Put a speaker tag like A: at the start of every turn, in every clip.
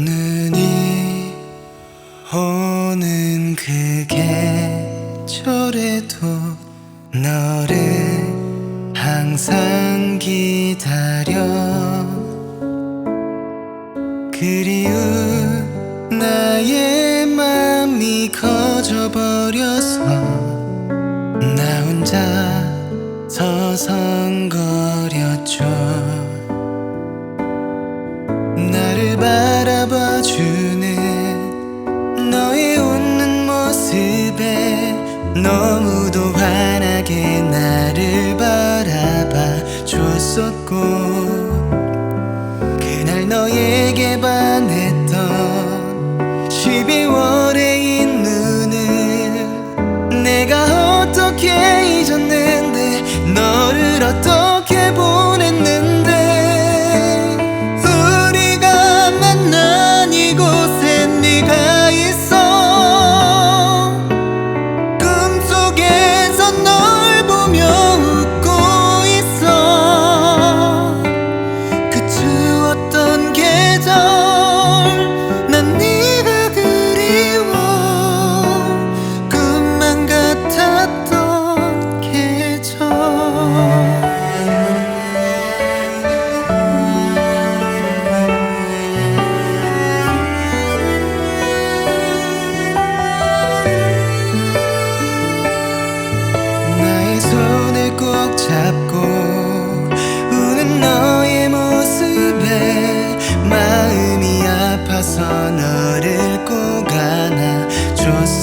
A: 눈이 오는 그 계절에도 너를 항상 기다려. 그리운 나의 맘이 커져버려서 나 혼자 서성거렸죠. 바라봐주는 너의 웃는 모습에 너무도 환하게 나를 바라봐 줬었고 그날 너에게 반했던 12월의 이 눈을 내가 어떻게 잊었는데 너를 어떻게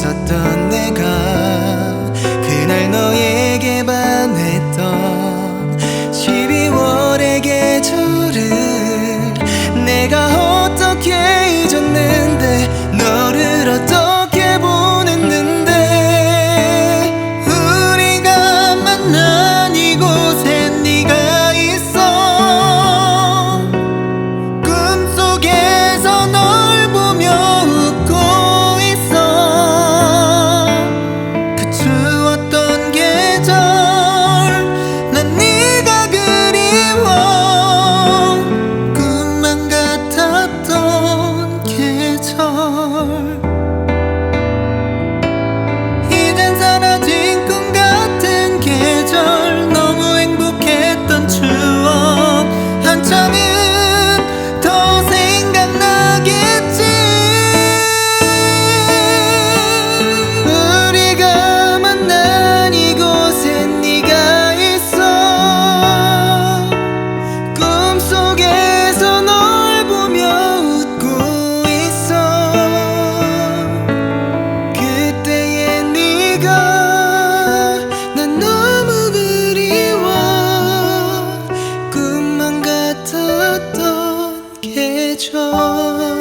A: さっ 계절